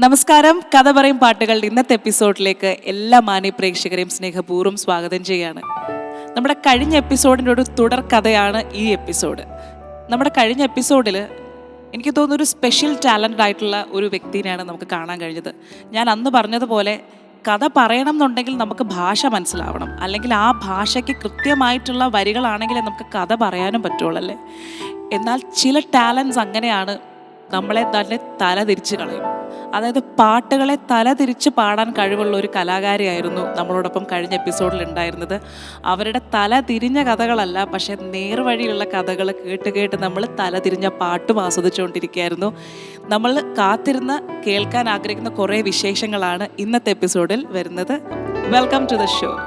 നമസ്കാരം. കഥ പറയും പാട്ടുകളുടെ ഇന്നത്തെ എപ്പിസോഡിലേക്ക് എല്ലാ മാന്യ പ്രേക്ഷകരെയും സ്നേഹപൂർവം സ്വാഗതം ചെയ്യാണ്. നമ്മുടെ കഴിഞ്ഞ എപ്പിസോഡിന്റെ ഒരു തുടർ കഥയാണ് ഈ എപ്പിസോഡ്. നമ്മുടെ കഴിഞ്ഞ എപ്പിസോഡിൽ എനിക്ക് തോന്നുന്നു ഒരു സ്പെഷ്യൽ ടാലന്റ് ആയിട്ടുള്ള ഒരു വ്യക്തിനെയാണ് നമുക്ക് കാണാൻ കഴിഞ്ഞത്. ഞാൻ അന്ന് പറഞ്ഞതുപോലെ കഥ പറയണം എന്നുണ്ടെങ്കിൽ നമുക്ക് ഭാഷ മനസ്സിലാവണം. അല്ലെങ്കിൽ ആ ഭാഷയ്ക്ക് കൃത്യമായിട്ടുള്ള വരികളാണെങ്കിലേ നമുക്ക് കഥ പറയാനും പറ്റുള്ളൂ അല്ലേ? എന്നാൽ ചില ടാലൻസ് അങ്ങനെയാണ് നമ്മളെ തന്നെ തല തിരിച്ച് കളയും. അതായത് പാട്ടുകളെ തല തിരിച്ച് പാടാൻ കഴിവുള്ള ഒരു കലാകാരിയായിരുന്നു നമ്മളോടൊപ്പം കഴിഞ്ഞ എപ്പിസോഡിൽ ഉണ്ടായിരുന്നത്. അവരുടെ തല തിരിഞ്ഞ കഥകളല്ല പക്ഷേ നേർവഴിയുള്ള കഥകൾ കേട്ട് കേട്ട് നമ്മൾ തല തിരിഞ്ഞ പാട്ടും ആസ്വദിച്ചുകൊണ്ടിരിക്കുകയായിരുന്നു. നമ്മൾ കാത്തിരുന്ന് കേൾക്കാൻ ആഗ്രഹിക്കുന്ന കുറേ വിശേഷങ്ങളാണ് ഇന്നത്തെ എപ്പിസോഡിൽ വരുന്നത്. വെൽക്കം ടു ദ ഷോ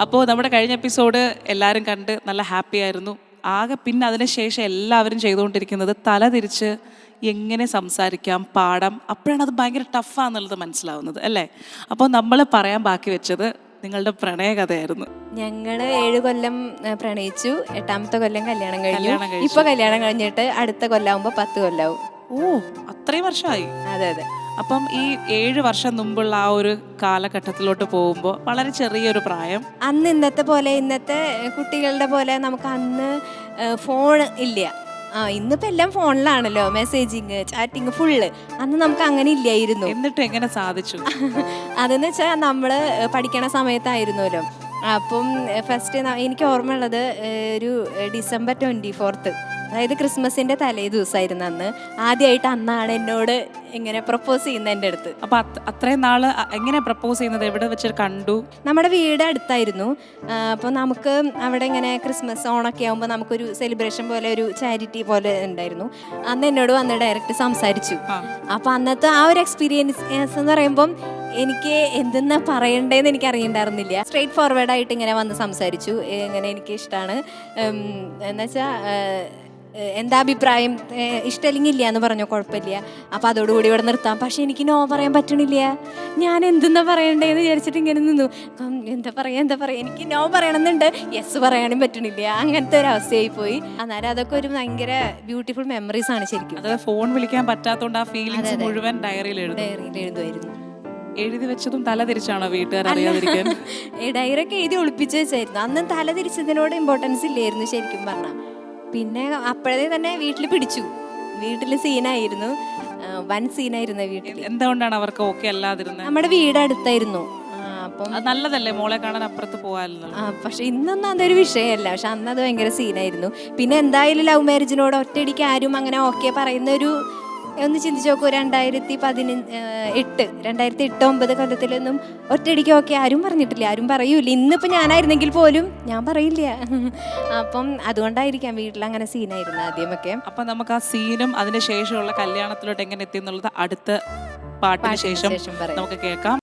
അപ്പോൾ നമ്മുടെ കഴിഞ്ഞ എപ്പിസോഡ് എല്ലാവരും കണ്ട് നല്ല ഹാപ്പി ആയിരുന്നു ആകെ പിന്നെ അതിനുശേഷം എല്ലാവരും ചെയ്തുകൊണ്ടിരിക്കുന്നത് തല തിരിച്ച് എങ്ങനെ സംസാരിക്കാം പാടാം അപ്പോഴാണ് അത് ഭയങ്കര ടഫാന്നുള്ളത് മനസ്സിലാവുന്നത് അല്ലേ? അപ്പോൾ നമ്മൾ പറയാൻ ബാക്കി വെച്ചത് നിങ്ങളുടെ പ്രണയകഥയായിരുന്നു ഞങ്ങൾ ഏഴ് കൊല്ലം പ്രണയിച്ചു. എട്ടാമത്തെ കൊല്ലം കല്യാണം കഴിഞ്ഞു. കല്യാണം കഴിച്ചു. ഇപ്പൊ കല്യാണം കഴിഞ്ഞിട്ട് അടുത്ത കൊല്ലാവുമ്പോ പത്ത് കൊല്ലാവും. ഓ അത്രയും വർഷമായി. അതെ അതെ. അപ്പം ഈ ഏഴ് വർഷം മുമ്പുള്ള ആ ഒരു കാലഘട്ടത്തിലോട്ട് പോകുമ്പോൾ വളരെ ചെറിയൊരു പ്രായം. അന്ന് ഇന്നത്തെ പോലെ ഇന്നത്തെ കുട്ടികളുടെ പോലെ നമുക്ക് അന്ന് ഫോൺ ഇല്ല. ആ ഇന്നിപ്പോ എല്ലാം ഫോണിലാണല്ലോ. മെസ്സേജിങ് ചാറ്റിങ് ഫുള്ള് അന്ന് നമുക്ക് അങ്ങനെ ഇല്ലായിരുന്നു. എന്നിട്ട് എങ്ങനെ സാധിച്ചു? അതെന്ന് വെച്ചാൽ നമ്മൾ പഠിക്കണ സമയത്തായിരുന്നല്ലോ. അപ്പം ഫസ്റ്റ് എനിക്ക് ഓർമ്മയുള്ളത് ഒരു ഡിസംബർ ട്വന്റി ഫോർത്ത് അതായത് ക്രിസ്മസിന്റെ തലേ ദിവസമായിരുന്നു അന്ന്. ആദ്യമായിട്ട് അന്നാണ് എന്നോട് ഇങ്ങനെ പ്രപ്പോസ് ചെയ്യുന്നത് എന്റെ അടുത്ത്. അപ്പൊ അത് അത്രയും നാൾ അ- എങ്ങനെ പ്രപ്പോസ് ചെയ്യുന്നത്? എവിടെ വെച്ച് കണ്ടു? നമ്മുടെ വീട് അടുത്തായിരുന്നു. അപ്പോൾ നമുക്ക് അവിടെ ഇങ്ങനെ ക്രിസ്മസ് ഓണൊക്കെ ആകുമ്പോൾ നമുക്കൊരു സെലിബ്രേഷൻ പോലെ ഒരു ചാരിറ്റി പോലെ ഉണ്ടായിരുന്നു. അന്ന് എന്നോട് വന്ന് ഡയറക്റ്റ് സംസാരിച്ചു. ആ. അപ്പോൾ അന്നത്തെ ആ ഒരു എക്സ്പീരിയൻസ് എന്ന് പറയുമ്പം എനിക്ക് എന്തെന്നാ പറയണ്ടേന്ന് എനിക്ക് അറിയണ്ടായിരുന്നില്ല സ്ട്രേറ്റ് ഫോർവേഡ് ആയിട്ട് ഇങ്ങനെ വന്ന് സംസാരിച്ചു. ഇങ്ങനെ എനിക്ക് ഇഷ്ടമാണ് എന്നുവെച്ചാൽ എന്താ അഭിപ്രായം? ഇഷ്ടമല്ലെങ്കിൽ ഇല്ല എന്ന് പറഞ്ഞോ കുഴപ്പമില്ല. അപ്പോൾ അതോടുകൂടി ഇവിടെ നിർത്താം. പക്ഷേ എനിക്ക് നോ പറയാൻ പറ്റണില്ല. ഞാൻ എന്തെന്നാ പറയണ്ടേന്ന് വിചാരിച്ചിട്ട് ഇങ്ങനെ നിന്നു. എന്താ പറയാ എന്താ പറയാ? എനിക്ക് നോ പറയണമെന്നുണ്ട് യെസ് പറയാനും പറ്റണില്ല. അങ്ങനത്തെ ഒരു അവസ്ഥയായി പോയി. അന്നേരം അതൊക്കെ ഒരു ഭയങ്കര ബ്യൂട്ടിഫുൾ മെമ്മറീസ് ആണ് ശരിക്കും. അതായത് ഫോൺ വിളിക്കാൻ പറ്റാത്തതുകൊണ്ട് ആ ഫീലിംഗ്സ് മുഴുവൻ ഡയറിയിൽ എഴുതും. ഡയറിയിൽ എഴുതുമായിരുന്നു. എഴുതി വെച്ചതും തല തിരിച്ചാണോ വീട്ടുകാർ അറിയാതിരിക്കാൻ? ഡയറൊക്കെ എഴുതി ഒളിപ്പിച്ചു വെച്ചായിരുന്നു. അന്ന് തലതിരിച്ചതിനോട് ഇമ്പോർട്ടൻസ് ഇല്ലായിരുന്നു ശരിക്കും പറഞ്ഞാൽ പിന്നെ അപ്പോഴേ തന്നെ വീട്ടിൽ പിടിച്ചു. വീട്ടിൽ സീനായിരുന്നു. വൻ സീനായിരുന്നു വീട്ടിൽ എന്തുകൊണ്ടാണ് അവർക്ക് ഓക്കെ അല്ലാതിരുന്നത് നമ്മുടെ വീട് അടുത്തായിരുന്നു. ആ, അപ്പം അത് നല്ലതല്ലേ? മോളെ കാണാൻ അപ്പുറത്ത് പോകാമല്ലോ പക്ഷെ ഇന്നൊന്നും അതൊരു വിഷയമല്ല. പക്ഷെ അന്ന് അത് ഭയങ്കര സീനായിരുന്നു. പിന്നെ എന്തായാലും ലവ് മാരേജിനോട് ഒറ്റയടിക്ക് ആരും അങ്ങനെ ഓക്കെ പറയുന്ന ഒരു ഒന്ന് ചിന്തിച്ച് നോക്കൂ രണ്ടായിരത്തി പതിനഞ്ച് എട്ട് രണ്ടായിരത്തി എട്ട് ഒമ്പത് കൊല്ലത്തിലൊന്നും ഒറ്റയടിക്ക് ഓക്കെ ആരും പറഞ്ഞിട്ടില്ല. ആരും പറയൂല ഇന്നിപ്പോൾ ഞാനായിരുന്നെങ്കിൽ പോലും ഞാൻ പറയില്ല. അപ്പം അതുകൊണ്ടായിരിക്കാം വീട്ടിൽ അങ്ങനെ സീനായിരുന്നു ആദ്യമൊക്കെ. അപ്പൊ നമുക്ക് ആ സീനും അതിന് ശേഷമുള്ള കല്യാണത്തിലോട്ട് എങ്ങനെ എത്തി എന്നുള്ളത് അടുത്ത പാട്ടിന് ശേഷം നമുക്ക് കേൾക്കാം.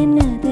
என்னது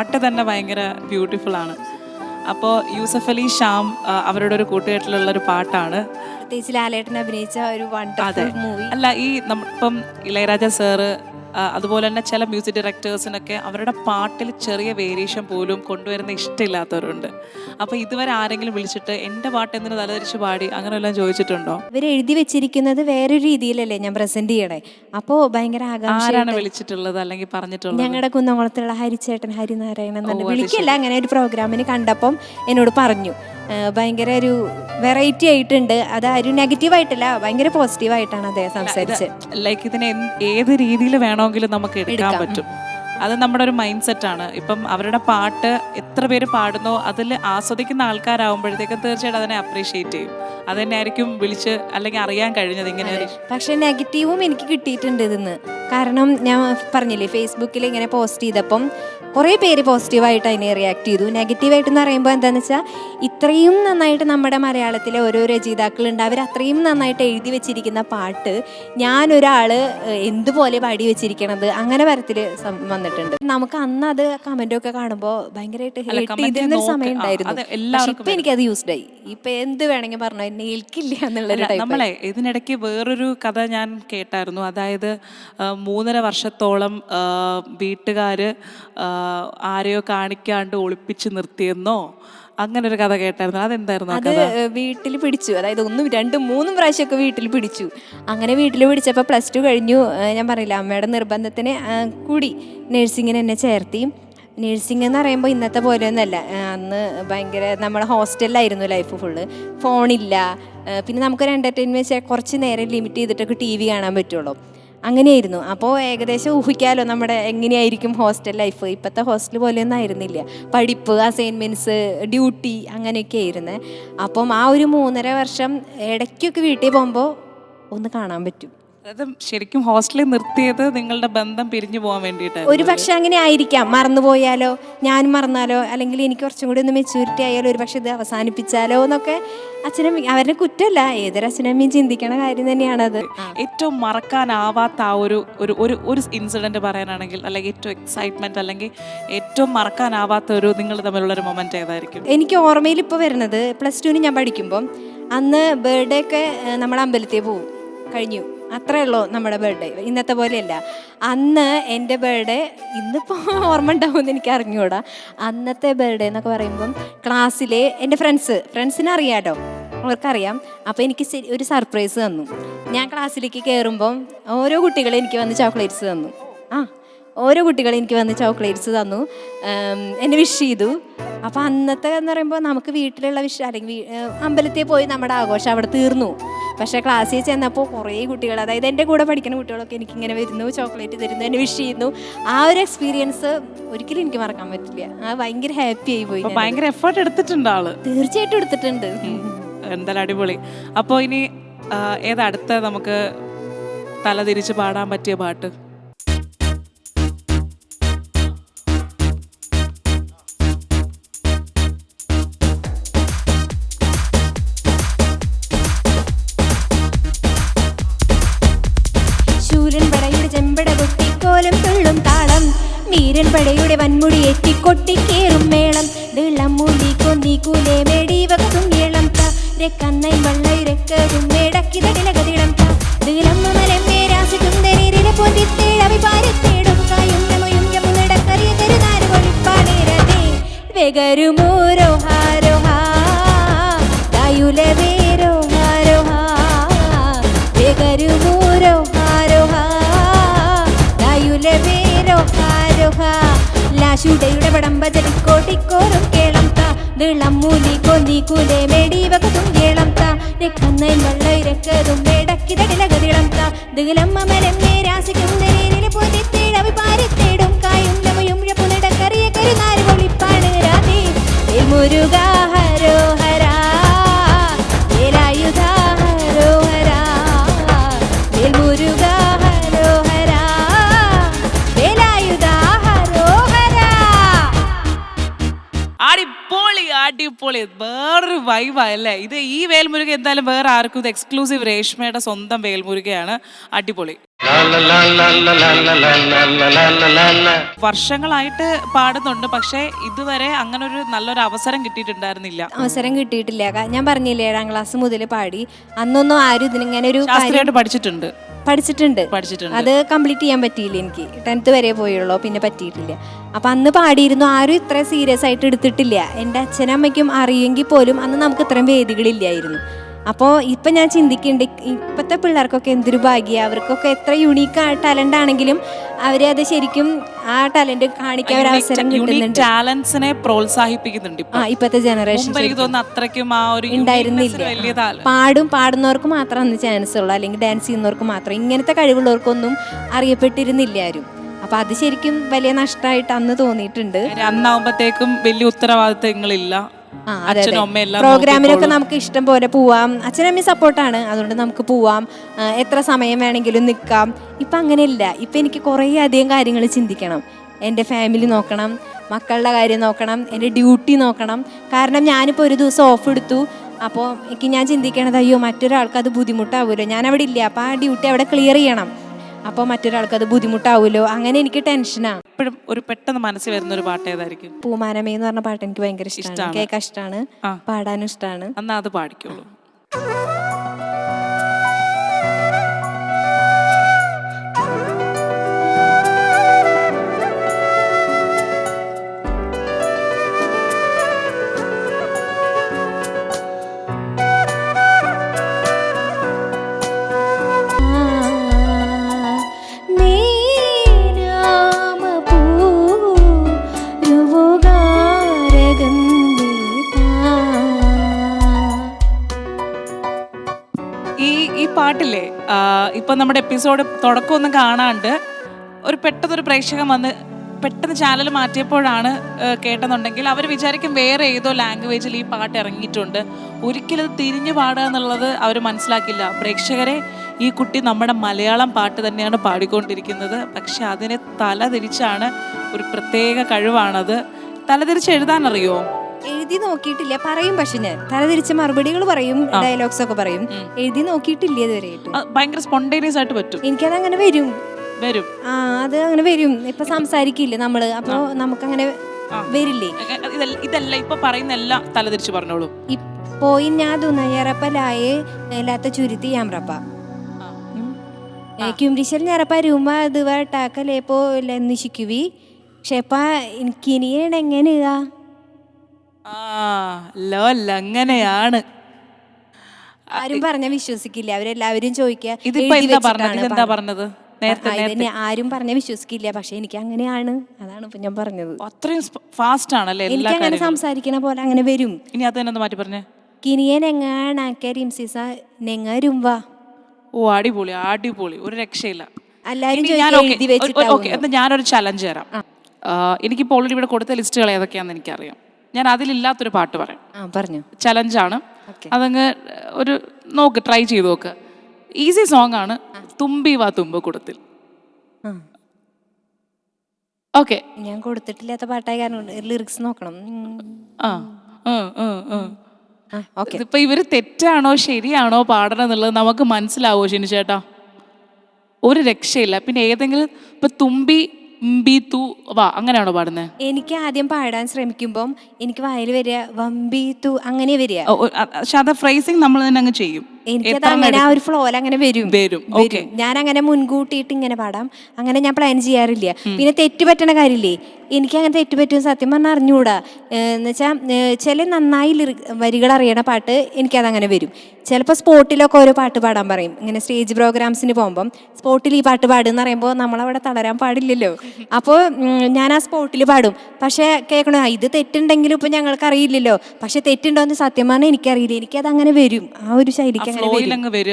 പാട്ട് തന്നെ ഭയങ്കര ബ്യൂട്ടിഫുൾ ആണ്. അപ്പോൾ യൂസഫ് അലി ഷാം അവരുടെ ഒരു കൂട്ടുകെട്ടിലുള്ള ഒരു പാട്ടാണ്. പ്രത്യേകിച്ച് ലാലേട്ടൻ അഭിനയിച്ച ഒരു അതെ. മൂവി അല്ല ഈ ഇപ്പം ഇളയരാജ സാറ് അതുപോലെ തന്നെ ചില മ്യൂസിക് ഡയറക്ടേഴ്സിനൊക്കെ അവരുടെ പാട്ടിൽ ചെറിയ വേരിയേഷൻ പോലും കൊണ്ടുവരുന്ന ഇഷ്ടമില്ലാത്തവരുണ്ട്. അപ്പോൾ ഇതുവരെ ആരെങ്കിലും വിളിച്ചിട്ട് എന്റെ പാട്ട് എന്തിനു തലതിരിച്ച് പാടി? അങ്ങനെ എല്ലാം ചോദിച്ചിട്ടുണ്ടോ? ഇവർ എഴുതി വെച്ചിരിക്കുന്നത് വേറൊരു രീതിയിലല്ലേ ഞാൻ പ്രസന്റ് ചെയ്യണേ. അപ്പോ ഭയങ്കര ആരാണ് വിളിച്ചിട്ടുള്ളത് അല്ലെങ്കിൽ പറഞ്ഞിട്ടുള്ളത്? ഞങ്ങളുടെ കുന്നംകുളത്തുള്ള ഹരിച്ചേട്ടൻ ഹരിനാരായണൻ വിളിക്കല്ല. അങ്ങനെ ഒരു പ്രോഗ്രാമിന് കണ്ടപ്പം എന്നോട് പറഞ്ഞു. ഭയങ്കര ഒരു വെറൈറ്റി ആയിട്ടുണ്ട്. അത് ഒരു നെഗറ്റീവ് ആയിട്ടല്ല. ഭയങ്കര പോസിറ്റീവ് ആയിട്ടാണ് അദ്ദേഹം സംസാരിച്ചത്. ലൈക്ക് ഇതിനെ ഏത് രീതിയിൽ വേണമെങ്കിലും നമുക്ക് എടുക്കാൻ പറ്റും. അത് നമ്മുടെ ഒരു മൈൻഡ് സെറ്റാണ് ആണ്. ഇപ്പം അവരുടെ പാട്ട് എത്ര പേര് പാടുന്നോ അതിൽ ആസ്വദിക്കുന്ന ആൾക്കാരാകുമ്പോഴത്തേക്കും തീർച്ചയായിട്ടും അതിനെ അപ്രീഷിയേറ്റ് ചെയ്യും. അത് തന്നെ ആയിരിക്കും വിളിച്ച് അല്ലെങ്കിൽ അറിയാൻ കഴിഞ്ഞത് ഇങ്ങനെ പക്ഷേ പക്ഷെ നെഗറ്റീവും എനിക്ക് കിട്ടിയിട്ടുണ്ട് ഇതിന്ന്. കാരണം ഞാൻ പറഞ്ഞില്ലേ ഫേസ്ബുക്കിൽ ഇങ്ങനെ പോസ്റ്റ് ചെയ്തപ്പം കുറേ പേര് പോസിറ്റീവായിട്ട് അതിനെ റിയാക്ട് ചെയ്തു. നെഗറ്റീവായിട്ട് എന്ന് പറയുമ്പോൾ എന്താണെന്ന് വെച്ചാൽ ഇത്രയും നന്നായിട്ട് നമ്മുടെ മലയാളത്തിലെ ഓരോ രചയിതാക്കളുണ്ട്. അവർ അത്രയും നന്നായിട്ട് എഴുതി വെച്ചിരിക്കുന്ന പാട്ട് ഞാനൊരാൾ എന്തുപോലെ പാടി വെച്ചിരിക്കണത് അങ്ങനെ തരത്തിൽ വന്നിട്ടുണ്ട്. നമുക്ക് അന്ന് അത് കമന്റൊക്കെ കാണുമ്പോൾ ഭയങ്കരമായിട്ട് ഹേറ്റ് ചെയ്തിരുന്ന സമയം ഉണ്ടായിരുന്നു അത് ഇപ്പം എനിക്കത് യൂസ്ഡ് ആയി. ഇപ്പൊ എന്ത് വേണമെങ്കിൽ പറഞ്ഞു എന്നെ ഏൽക്കില്ല എന്നുള്ള നമ്മളെ ഇതിനിടയ്ക്ക് വേറൊരു കഥ ഞാൻ കേട്ടായിരുന്നു. അതായത് മൂന്നര വർഷത്തോളം വീട്ടുകാർ ആരെയോ കാണിക്കാണ്ട് ഒളിപ്പിച്ച് നിർത്തിയെന്നോ അങ്ങനെ ഒരു കഥ കേട്ടായിരുന്നു. അതെന്തായിരുന്നു അത് വീട്ടിൽ പിടിച്ചു. അതായത് ഒന്നും രണ്ടും മൂന്നും പ്രാവശ്യമൊക്കെ വീട്ടിൽ പിടിച്ചു. അങ്ങനെ വീട്ടിൽ പിടിച്ചപ്പോൾ പ്ലസ് ടു കഴിഞ്ഞു. ഞാൻ പറയില്ല അമ്മയുടെ നിർബന്ധത്തിന് കൂടി നഴ്സിങ്ങിന് എന്നെ ചേർത്തി. നഴ്സിംഗ് എന്ന് പറയുമ്പോൾ ഇന്നത്തെ പോലെ ഒന്നല്ല. അന്ന് ഭയങ്കര നമ്മുടെ ഹോസ്റ്റലിലായിരുന്നു ലൈഫ് ഫുള്ള്. ഫോണില്ല. പിന്നെ നമുക്കൊരു എന്റർടൈൻമെന്റ് കുറച്ച് നേരം ലിമിറ്റ് ചെയ്തിട്ടൊക്കെ ടി വി കാണാൻ പറ്റുള്ളൂ. അങ്ങനെയായിരുന്നു. അപ്പോൾ ഏകദേശം ഊഹിക്കാമല്ലോ നമ്മുടെ എങ്ങനെയായിരിക്കും ഹോസ്റ്റൽ ലൈഫ് ഇപ്പോഴത്തെ ഹോസ്റ്റൽ പോലെയൊന്നും ആയിരുന്നില്ല. പഠിപ്പ് അസൈൻമെന്റ്സ് ഡ്യൂട്ടി അങ്ങനെയൊക്കെ ആയിരുന്നേ. അപ്പം ആ ഒരു മൂന്നര വർഷം ഇടയ്ക്കൊക്കെ വീട്ടിൽ പോകുമ്പോൾ ഒന്ന് കാണാൻ പറ്റും. ശരിക്കും ഹോസ്റ്റലിൽ നിർത്തിയത് നിങ്ങളുടെ ബന്ധം പിരിഞ്ഞു പോകാൻ വേണ്ടിയിട്ട് ഒരു പക്ഷെ അങ്ങനെ ആയിരിക്കാം. മറന്നുപോയാലോ ഞാൻ മറന്നാലോ? അല്ലെങ്കിൽ എനിക്ക് കുറച്ചും കൂടി ഒന്ന് മെച്യൂരിറ്റി ആയാലോ? ഒരു പക്ഷെ ഇത് അവസാനിപ്പിച്ചാലോ? എന്നൊക്കെ അച്ഛനും അവരുടെ കുറ്റമല്ല. ഏതൊരു അച്ഛനമ്മയും ചിന്തിക്കണ കാര്യം തന്നെയാണത്. ഏറ്റവും മറക്കാനാവാത്ത ആ ഒരു ഒരു ഒരു ഒരു ഇൻസിഡന്റ് പറയാനാണെങ്കിൽ അല്ലെങ്കിൽ ഏറ്റവും എക്സൈറ്റ്മെന്റ് അല്ലെങ്കിൽ ഏറ്റവും മറക്കാനാവാത്ത ഒരു നിങ്ങൾ തമ്മിലുള്ള ഒരു മൊമെന്റ് ഏതായിരിക്കും? എനിക്ക് ഓർമ്മയിൽ ഇപ്പോൾ വരുന്നത് പ്ലസ് ടുവിന് ഞാൻ പഠിക്കുമ്പം അന്ന് ബർത്ത്ഡേ ഒക്കെ നമ്മൾ അമ്പലത്തിൽ പോവും. കഴിഞ്ഞു. അത്രേ ഉള്ളൂ നമ്മുടെ ബർത്ത്ഡേ ഇന്നത്തെ പോലെയല്ല. അന്ന് എന്റെ ബർത്ത്ഡേ ഇന്നിപ്പോൾ ഓർമ്മ ഉണ്ടാവുമെന്ന് എനിക്ക് അറിഞ്ഞുകൂടാ. അന്നത്തെ ബർത്ത്ഡേ എന്നൊക്കെ പറയുമ്പം ക്ലാസ്സിലെ എന്റെ ഫ്രണ്ട്സ് ഫ്രണ്ട്സിനെ അറിയാട്ടോ. അവർക്കറിയാം. അപ്പോൾ എനിക്ക് ഒരു സർപ്രൈസ് തന്നു. ഞാൻ ക്ലാസ്സിലേക്ക് കയറുമ്പം ഓരോ കുട്ടികളും എനിക്ക് വന്ന് ചോക്ലേറ്റ്സ് തന്നു. ആ ഓരോ കുട്ടികളും എനിക്ക് വന്ന് ചോക്ലേറ്റ്സ് തന്നു. എന്നെ വിഷ് ചെയ്തു. അപ്പോൾ അന്നത്തെ എന്ന് പറയുമ്പോൾ നമുക്ക് വീട്ടിലുള്ള വിഷ് അല്ലെങ്കിൽ അമ്പലത്തിൽ പോയി നമ്മുടെ ആഘോഷം അവിടെ തീർന്നു. പക്ഷേ ക്ലാസ്സിൽ ചെന്നപ്പോൾ കുറേ കുട്ടികൾ അതായത് എന്റെ കൂടെ പഠിക്കുന്ന കുട്ടികളൊക്കെ എനിക്കിങ്ങനെ വരുന്നു ചോക്ലേറ്റ് തരുന്നു എന്നെ വിഷ് ചെയ്യുന്നു. ആ ഒരു എക്സ്പീരിയൻസ് ഒരിക്കലും എനിക്ക് മറക്കാൻ പറ്റില്ല. ആ ഭയങ്കര ഹാപ്പി ആയി പോയി ഭയങ്കര എഫേർട്ട് എടുത്തിട്ടുണ്ട് ആൾ. തീർച്ചയായിട്ടും എടുത്തിട്ടുണ്ട്. എന്തായാലും അടിപൊളി. അപ്പോൾ ഇനി ഏതടുത്ത നമുക്ക് തലതിരിച്ച് പാടാൻ പറ്റിയ പാട്ട്? വെകരുമൂരോ ഹാരോ ഹാ കായുലെ വേരോ ഹാരോ ഹാ വെകരുമൂരോ ഹാരോ ഹാ കായുലെ വേരോ ഹാരോ ഹാ ലാശുടയുടെ പടമ്പ ജലിക്കോട്ടിക്കോറും കേളം താ. വെള്ളം മൂലി കൊന്നി കൂലെ മേടി വകതും കേളം താ. രക്കന്നൈ വള്ളയിരക്കതും മേടക്കിതടിലകതിളം താ. ദിലമ്മ മരം രാസിക്കും നെരേരിലെ പൊതിത്തേടവി മുരുക ഹരോ അടിപൊളി വേറൊരു വൈബാ അല്ലേ ഇത് ഈ വേൽമുരുക എന്തായാലും വേറെ ആർക്കും ഇത് എക്സ്ക്ലൂസീവ് രേഷ്മയുടെ സ്വന്തം വേൽമുരുകയാണ്. അടിപൊളി. വർഷങ്ങളായിട്ട് പാടുന്നുണ്ട്. പക്ഷേ ഇതുവരെ അങ്ങനെ ഒരു നല്ലൊരു അവസരം കിട്ടിയിട്ടുണ്ടായിരുന്നില്ല. അവസരം കിട്ടിയിട്ടില്ല. ഞാൻ പറഞ്ഞില്ലേ ഏഴാം ക്ലാസ് മുതൽ പാടി. അന്നൊന്നും ആരും ഇതിനിങ്ങനെ ഒരു ശാസ്ത്രീയമായിട്ട് പഠിച്ചിട്ടുണ്ട്. പഠിച്ചിട്ടുണ്ട്. പഠിച്ചിട്ടുണ്ട്. അത് കംപ്ലീറ്റ് ചെയ്യാൻ പറ്റിയില്ല എനിക്ക്. ടെൻത്ത് വരെ പോയുള്ളൂ പിന്നെ പറ്റിയിട്ടില്ല. അപ്പൊ അന്ന് പാടിയിരുന്നു ആരും ഇത്ര സീരിയസ് ആയിട്ട് എടുത്തിട്ടില്ല. എന്റെ അച്ഛനും അമ്മയ്ക്കും അറിയെങ്കിൽ പോലും അന്ന് നമുക്ക് ഇത്രയും വേദികളില്ലായിരുന്നു. അപ്പോൾ ഇപ്പം ഞാൻ ചിന്തിക്കുന്നുണ്ട് ഇപ്പോഴത്തെ പിള്ളേർക്കൊക്കെ എന്തൊരു ഭാഗ്യ. അവർക്കൊക്കെ എത്ര യുണീക്ക് ടാലന്റ് ആണെങ്കിലും അവരെ അത് ശരിക്കും ആ ടാലന്റ് കാണിക്കാൻ ഒരു അവസരം കിട്ടുന്നുണ്ട്. ടാലൻസിനെ പ്രോത്സാഹിപ്പിക്കുന്നുണ്ട് ആ ഇപ്പോഴത്തെ ജനറേഷൻ എനിക്ക് തോന്നുന്നു അത്രയ്ക്കും ആ ഒരു ഉണ്ടായിരുന്നില്ല. പാടും പാടുന്നവർക്ക് മാത്രം അന്ന് ചാൻസ് ഉള്ളു. അല്ലെങ്കിൽ ഡാൻസ് ചെയ്യുന്നവർക്ക് മാത്രം. ഇങ്ങനത്തെ കഴിവുള്ളവർക്കൊന്നും അറിയപ്പെട്ടിരുന്നില്ല ആരും. അപ്പൊ അത് ശരിക്കും വലിയ നഷ്ടമായിട്ട് അന്ന് തോന്നിയിട്ടുണ്ട്. അന്നാവുമ്പത്തേക്കും വലിയ ഉത്തരവാദിത്തങ്ങളില്ല. അച്ഛനും അതെ. അമ്മയെല്ലാം പ്രോഗ്രാമിനൊക്കെ നമുക്ക് ഇഷ്ടം പോലെ പോവാം. അച്ഛനമ്മയും സപ്പോർട്ടാണ്. അതുകൊണ്ട് നമുക്ക് പോവാം. എത്ര സമയം വേണമെങ്കിലും നിൽക്കാം. ഇപ്പം അങ്ങനെയില്ല. ഇപ്പം എനിക്ക് കുറേ അധികം കാര്യങ്ങൾ ചിന്തിക്കണം. എന്റെ ഫാമിലി നോക്കണം. മക്കളുടെ കാര്യം നോക്കണം. എന്റെ ഡ്യൂട്ടി നോക്കണം. കാരണം ഞാനിപ്പോൾ ഒരു ദിവസം ഓഫ് എടുത്തു. അപ്പോൾ എനിക്ക് ഞാൻ ചിന്തിക്കണത് അയ്യോ മറ്റൊരാൾക്ക് അത് ബുദ്ധിമുട്ടാവുമല്ലോ ഞാൻ അവിടെ ഇല്ല. അപ്പോൾ ആ ഡ്യൂട്ടി അവിടെ ക്ലിയർ ചെയ്യണം. അപ്പോൾ മറ്റൊരാൾക്ക് അത് ബുദ്ധിമുട്ടാവുമല്ലോ അങ്ങനെ എനിക്ക് ടെൻഷനാണ് എപ്പോഴും ഒരു പെട്ടെന്ന് മനസ്സിൽ വരുന്ന ഒരു പാട്ട് ഏതായിരിക്കും? പൂമാനമേ എന്ന് പറഞ്ഞ പാട്ട് എനിക്ക് ഭയങ്കര ഇഷ്ടമാണ്. കേൾക്കാൻ ഇഷ്ടമാണ് പാടാനും ഇഷ്ടമാണ് എന്നാ അത് പാടിക്കോളൂ. ഇപ്പൊ നമ്മുടെ എപ്പിസോഡ് തുടക്കമൊന്നും കാണാണ്ട് ഒരു പെട്ടെന്നൊരു പ്രേക്ഷകൻ വന്ന് പെട്ടെന്ന് ചാനൽ മാറ്റിയപ്പോഴാണ് കേട്ടെന്നുണ്ടെങ്കിൽ അവർ വിചാരിക്കും വേറെ ഏതോ ലാംഗ്വേജിൽ ഈ പാട്ട് ഇറങ്ങിയിട്ടുണ്ട്. ഒരിക്കലും തിരിഞ്ഞു പാടുക എന്നുള്ളത് അവർ മനസ്സിലാക്കില്ല. പ്രേക്ഷകരെ ഈ കുട്ടി നമ്മുടെ മലയാളം പാട്ട് തന്നെയാണ് പാടിക്കൊണ്ടിരിക്കുന്നത്. പക്ഷെ അതിനെ തലതിരിച്ചാണ് ഒരു പ്രത്യേക കഴിവാണത്. തലതിരിച്ച് എഴുതാനറിയോ? എഴുതി നോക്കിയിട്ടില്ല. പറയും പക്ഷെ ഞാൻ തലതിരിച്ച മറുപടികൾ പറയും ഡയലോഗ്സ് ഒക്കെ പറയും. എഴുതി നോക്കിയിട്ടില്ല അത് ഭയങ്കര സ്പോണ്ടേനിയസ് ആയിട്ട് പറ്റും. എനിക്കത് അങ്ങനെ വരും. വരും. ആ അത് അങ്ങനെ വരും. ഇപ്പൊ സംസാരിക്കില്ലേ നമ്മൾ? അപ്പൊ നമുക്കങ്ങനെ വരില്ലേ? ഇതല്ല ഇപ്പൊ പറയുന്ന എല്ലാം തലതിരിച്ച് പറഞ്ഞോളൂ. പോയി ഞാൻ തുന്നയറപ്പലായെ എല്ലാത്ത ചുരുത്തി യാമ്രപ്പ. ക്യുംരിശൽ ഞറപ്പ രൂമ ടാക്കലേ പോലെ നിശിക്കുവി. ക്ഷേപ്പ എനിക്കിനിയാണ് എങ്ങനെയാ ആ അങ്ങനെയാണ്. ആരും പറഞ്ഞ വിശ്വസിക്കില്ല. അവരെല്ലാവരും ചോദിക്കുക ഇതിപ്പോ എന്താ പറഞ്ഞത്? ഇതെന്താ പറഞ്ഞത്? നേരത്തെ ആരും പറഞ്ഞ വിശ്വസിക്കില്ല. പക്ഷെ എനിക്ക് അങ്ങനെയാണ്. അതാണ് ഇപ്പൊ ഞാൻ പറഞ്ഞത്. അത്രയും ഫാസ്റ്റ് ആണല്ലേ എനിക്ക് അങ്ങനെ സംസാരിക്കുന്ന സംസാരിക്കണ പോലെ അങ്ങനെ വരും. ഇനി അത് തന്നെ മാറ്റി പറഞ്ഞേ. കിനിയെ നെങ്ങാണാക്കരിംസിസ നെങ്ങരുംവാ ഓ അടിപൊളി അടിപൊളി. ഒരു രക്ഷയില്ല. എന്നാ ഞാനൊരു ചലഞ്ച് തരാം. എനിക്ക് എനിക്കിപ്പോൾ ഓൾറെഡി ഇവിടെ കൊടുത്ത ലിസ്റ്റുകൾ ഏതൊക്കെയാണെന്ന് എനിക്കറിയാം. ഞാൻ അതിലില്ലാത്തൊരു പാട്ട് പറയും. പറഞ്ഞു. ചലഞ്ചാണ്. അതങ്ങ് ഒരു നോക്ക് ട്രൈ ചെയ്ത് നോക്ക്. ഈസി സോങ് ആണ്. തുമ്പി വാ തുമ്പ് കൊടുത്തിൽ. ഓക്കെ ഞാൻ കൊടുത്തിട്ടില്ലാത്ത പാട്ടായ കാരണം ലിറിക്സ് നോക്കണം. ഇപ്പൊ ആ ഓക്കെ. ഇവർ തെറ്റാണോ ശരിയാണോ പാടണം എന്നുള്ളത് നമുക്ക് മനസ്സിലാവോ ശനി ചേട്ടാ? ഒരു രക്ഷയില്ല. പിന്നെ ഏതെങ്കിലും ഇപ്പൊ തുമ്പി ഉമ്പി തു വാ അങ്ങനെയാണോ പാടുന്നത് എനിക്ക് ആദ്യം പാടാൻ ശ്രമിക്കുമ്പം എനിക്ക് വായിൽ വരിക വമ്പി തു അങ്ങനെ വരിക. പക്ഷെ അത് ഫ്രൈസിങ് നമ്മൾ തന്നെ അങ്ങ് ചെയ്യും. എനിക്കത് അങ്ങനെ ആ ഒരു ഫ്ലോയിൽ അങ്ങനെ വരും. വരും. ഞാൻ അങ്ങനെ മുൻകൂട്ടിയിട്ട് ഇങ്ങനെ പാടാം. അങ്ങനെ ഞാൻ പ്ലാൻ ചെയ്യാറില്ല. പിന്നെ തെറ്റ് പറ്റണ കാര്യമില്ലേ എനിക്ക് അങ്ങനെ തെറ്റ് പറ്റും. സത്യം പറഞ്ഞാൽ അറിഞ്ഞുകൂടാ എന്ന് വെച്ചാൽ ചില നന്നായി വരികൾ അറിയണ പാട്ട് എനിക്കത് അങ്ങനെ വരും. ചിലപ്പോൾ സ്പോട്ടിലൊക്കെ ഓരോ പാട്ട് പാടാൻ പറയും. ഇങ്ങനെ സ്റ്റേജ് പ്രോഗ്രാംസിന് പോകുമ്പം സ്പോട്ടിൽ ഈ പാട്ട് പാടുന്ന പറയുമ്പോൾ നമ്മളവിടെ തളരാൻ പാടില്ലല്ലോ. അപ്പോൾ ഞാൻ ആ സ്പോട്ടിൽ പാടും. പക്ഷേ കേൾക്കണോ ഇത് തെറ്റുണ്ടെങ്കിലും ഇപ്പം ഞങ്ങൾക്ക് അറിയില്ലല്ലോ പക്ഷെ തെറ്റുണ്ടോന്ന് സത്യം പറഞ്ഞാൽ എനിക്കറിയില്ല. എനിക്കത് അങ്ങനെ വരും. ആ ഒരു ശൈലിക്ക് അങ്ങനെ.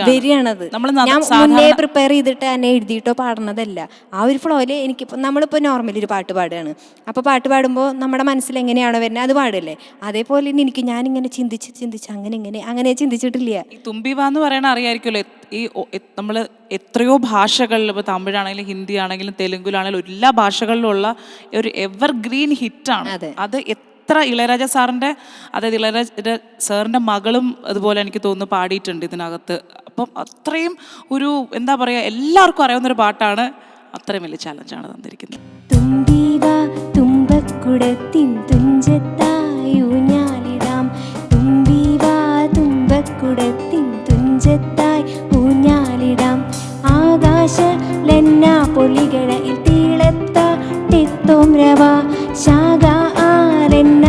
വരികയാണത് ഞാൻ മുന്നേ പ്രിപ്പയർ ചെയ്തിട്ട് തന്നെ എഴുതിയിട്ടോ പാടുന്നതല്ല. ആ ഒരു ഫ്ലോയിൽ എനിക്കിപ്പോൾ നമ്മളിപ്പോൾ നോർമലി ഒരു പാട്ട് പാടുകയാണ്. അപ്പോൾ പാട്ട് പാടുമ്പോൾ നമ്മുടെ മനസ്സിൽ എങ്ങനെയാണോ വരുന്നത് അത് പാടല്ലേ? അതേപോലെ തന്നെ എനിക്ക് ഞാനിങ്ങനെ ചിന്തിച്ച് ചിന്തിച്ച് അങ്ങനെ ഇങ്ങനെ അങ്ങനെ ചിന്തിച്ചിട്ടില്ല. തുമ്പിവ എന്ന് പറയണ അറിയായിരിക്കുമല്ലോ. ഈ നമ്മൾ എത്രയോ ഭാഷകളിൽ ഇപ്പോൾ തമിഴാണെങ്കിലും ഹിന്ദി ആണെങ്കിലും തെലുങ്കിലാണെങ്കിലും എല്ലാ ഭാഷകളിലുള്ള ഒരു എവർ ഗ്രീൻ ആണ്. അതെ. എത്ര ഇളയരാജ സാറിന്റെ അതായത് ഇളയരാജ സാറിന്റെ മകളും അതുപോലെ എനിക്ക് തോന്നുന്നു പാടിയിട്ടുണ്ട് ഇതിനകത്ത്. അപ്പം അത്രയും ഒരു എന്താ പറയുക എല്ലാവർക്കും അറിയാവുന്നൊരു പാട്ടാണ് അത്രയും വലിയ ചാലഞ്ചാണ് തന്നിരിക്കുന്നത്. തുമ്പക്കുടത്തിൻ തുഞ്ചത്തായു ആകാശ ആലെന്ന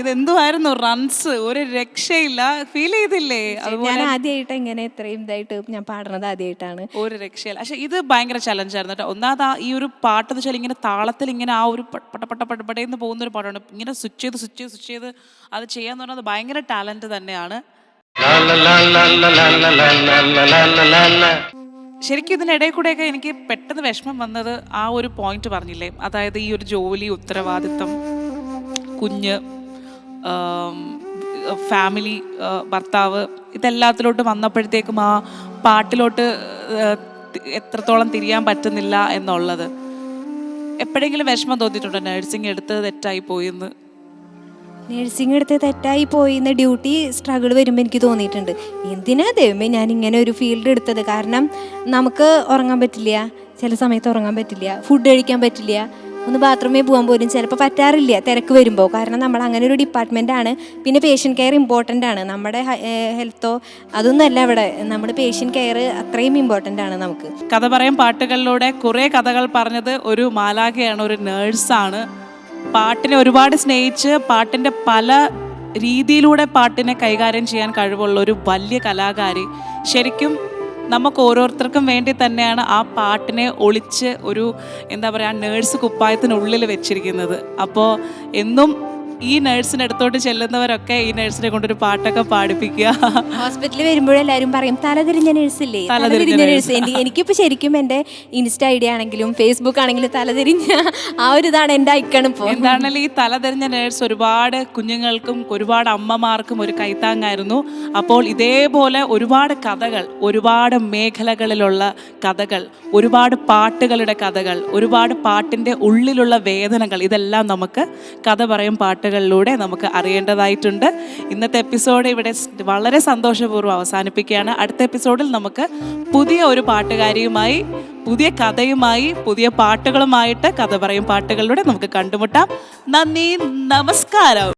ഇത് എന്തുമായിരുന്നു റൺസ് ഒരു രക്ഷയില്ല. ഫീൽ ചെയ്തില്ലേ? ഞാൻ ആദ്യമായിട്ട് ഇങ്ങനെ ഇത്രയും ഇതായിട്ട് ഞാൻ പാടുന്നത് ആദ്യമായിട്ടാണ് ഒരു രക്ഷയില്ല. പക്ഷെ ഇത് ഭയങ്കര ചലഞ്ചായിരുന്നു കേട്ടോ. ഒന്നാമത് ആ ഈ ഒരു പാട്ട് എന്ന് വെച്ചാൽ ഇങ്ങനെ താളത്തിൽ ഇങ്ങനെ ആ ഒരു പട്ട പട്ട പടപടയെന്ന് പോകുന്ന ഒരു പാട്ടാണ്. ഇങ്ങനെ സ്വിച്ച് ചെയ്ത് സ്വിച്ച് ചെയ്ത് സ്വിച്ച് ചെയ്ത് അത് ചെയ്യാന്ന് പറഞ്ഞാൽ അത് ഭയങ്കര ടാലന്റ് തന്നെയാണ്. ശരിക്കും ഇതിനിടയിൽ കൂടെയൊക്കെ എനിക്ക് പെട്ടെന്ന് വിഷമം വന്നത് ആ ഒരു പോയിന്റ് പറഞ്ഞില്ലേ? അതായത് ഈ ഒരു ജോലി ഉത്തരവാദിത്തം കുഞ്ഞ് ഫാമിലി ഭർത്താവ് ഇതെല്ലാത്തിലോട്ട് വന്നപ്പോഴത്തേക്കും ആ പാട്ടിലോട്ട് എത്രത്തോളം തിരിയാൻ പറ്റുന്നില്ല എന്നുള്ളത്. എപ്പോഴെങ്കിലും വിഷമം തോന്നിയിട്ടുണ്ടോ? നഴ്സിംഗ് എടുത്ത് തെറ്റായി പോയിന്ന്? നഴ്സിംഗ് എടുത്ത് തെറ്റായി പോയി എന്ന ഡ്യൂട്ടി സ്ട്രഗിൾ വരുമ്പോൾ എനിക്ക് തോന്നിയിട്ടുണ്ട്. എന്തിനാ ദൈവമേ ഞാൻ ഇങ്ങനെ ഒരു ഫീൽഡ് എടുത്തത്? കാരണം നമുക്ക് ഉറങ്ങാൻ പറ്റില്ല. ചില സമയത്ത് ഉറങ്ങാൻ പറ്റില്ല. ഫുഡ് കഴിക്കാൻ പറ്റില്ല. ഒന്ന് ബാത്റൂമിൽ പോകാൻ പോലും ചിലപ്പോൾ പറ്റാറില്ല തിരക്ക് വരുമ്പോൾ കാരണം നമ്മൾ അങ്ങനെ ഒരു ഡിപ്പാർട്ട്മെന്റ് ആണ്. പിന്നെ പേഷ്യന്റ് കെയർ ഇമ്പോർട്ടന്റ് ആണ്. നമ്മുടെ ഹെൽത്തോ അതൊന്നുമല്ല ഇവിടെ. നമ്മുടെ പേഷ്യന്റ് കെയർ അത്രയും ഇമ്പോർട്ടന്റ് ആണ് നമുക്ക്. കഥ പറയാൻ പാട്ടുകളിലൂടെ കുറേ കഥകൾ പറഞ്ഞത് ഒരു മാലാഖയാണ് ഒരു നേഴ്സാണ് പാട്ടിനെ ഒരുപാട് സ്നേഹിച്ച് പാട്ടിന്റെ പല രീതിയിലൂടെ പാട്ടിനെ കൈകാര്യം ചെയ്യാൻ കഴിവുള്ള ഒരു വലിയ കലാകാരി. ശരിക്കും നമുക്ക് ഓരോരുത്തർക്കും വേണ്ടി തന്നെയാണ് ആ പാട്ടിനെ ഒളിച്ച് ഒരു എന്താ പറയുക നേഴ്സ് കുപ്പായത്തിനുള്ളിൽ വെച്ചിരിക്കുന്നത്. അപ്പോൾ എന്നും ഈ നഴ്സിന്റെ അടുത്തോട്ട് ചെല്ലുന്നവരൊക്കെ ഈ നേഴ്സിനെ കൊണ്ടൊരു പാട്ടൊക്കെ പാടിപ്പിക്കുക. ഹോസ്പിറ്റലിൽ വരുമ്പോഴെല്ലാവരും പറയും തലതിരിഞ്ഞ നഴ്സില്ലേ? തലതിരിഞ്ഞ നഴ്സ്. എനിക്ക് എനിക്കിപ്പോൾ ശരിക്കും എന്റെ ഇൻസ്റ്റ ഐ ഡി ആണെങ്കിലും ഫേസ്ബുക്ക് ആണെങ്കിലും തലതിരിഞ്ഞ ആ ഒരു ഇതാണ് എന്റെ ഐക്കൺ ഇപ്പോൾ എന്താണെങ്കിലും ഈ തലതിരിഞ്ഞ നഴ്സ് ഒരുപാട് കുഞ്ഞുങ്ങൾക്കും ഒരുപാട് അമ്മമാർക്കും ഒരു കൈത്താങ്ങായിരുന്നു. അപ്പോൾ ഇതേപോലെ ഒരുപാട് കഥകൾ ഒരുപാട് മേഖലകളിലുള്ള കഥകൾ ഒരുപാട് പാട്ടുകളുടെ കഥകൾ ഒരുപാട് പാട്ടിന്റെ ഉള്ളിലുള്ള വേദനകൾ ഇതെല്ലാം നമുക്ക് കഥ പറയും പാട്ടുകൾ പാട്ടുകളിലൂടെ നമുക്ക് അറിയേണ്ടതായിട്ടുണ്ട്. ഇന്നത്തെ എപ്പിസോഡ് ഇവിടെ വളരെ സന്തോഷപൂർവം അവസാനിപ്പിക്കുകയാണ്. അടുത്ത എപ്പിസോഡിൽ നമുക്ക് പുതിയ ഒരു പാട്ടുകാരിയുമായി പുതിയ കഥയുമായി പുതിയ പാട്ടുകളുമായിട്ട് കഥ പറയും പാട്ടുകളിലൂടെ നമുക്ക് കണ്ടുമുട്ടാം. നന്ദി നമസ്കാരം.